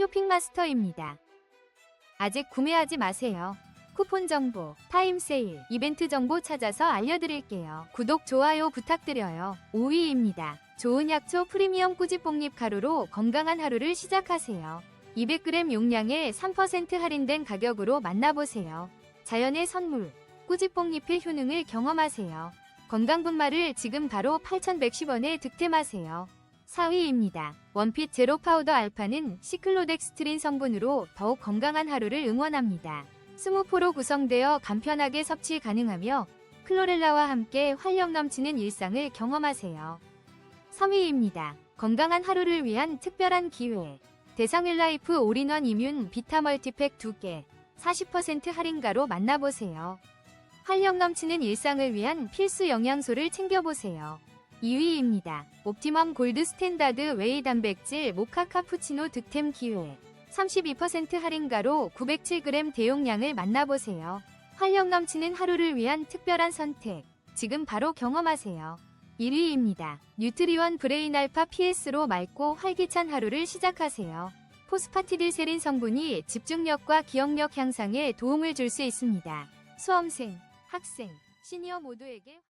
쇼핑마스터입니다. 아직 구매하지 마세요. 쿠폰 정보, 타임 세일, 이벤트 정보 찾아서 알려드릴게요. 구독, 좋아요 부탁드려요. 5위입니다. 좋은 약초 프리미엄 꾸지뽕잎 가루로 건강한 하루를 시작하세요. 200g 용량에 3% 할인된 가격으로 만나보세요. 자연의 선물, 꾸지뽕잎의 효능을 경험하세요. 건강분말을 지금 바로 8,110원에 득템하세요. 4위입니다. 원핏 제로 파우더 알파는 시클로덱스트린 성분으로 더욱 건강한 하루를 응원합니다. 20포로 구성되어 간편하게 섭취 가능하며 클로렐라와 함께 활력 넘치는 일상을 경험하세요. 3위입니다. 건강한 하루를 위한 특별한 기회. 대성일라이프 올인원 이뮨 비타 멀티팩 2개 40% 할인가로 만나보세요. 활력 넘치는 일상을 위한 필수 영양소를 챙겨보세요. 2위입니다. 옵티멈 골드 스탠다드 웨이 단백질 모카 카푸치노 득템 기회. 32% 할인가로 907g 대용량을 만나보세요. 활력 넘치는 하루를 위한 특별한 선택. 지금 바로 경험하세요. 1위입니다. 뉴트리원 브레인 알파 PS로 맑고 활기찬 하루를 시작하세요. 포스파티딜세린 성분이 집중력과 기억력 향상에 도움을 줄 수 있습니다. 수험생, 학생, 시니어 모두에게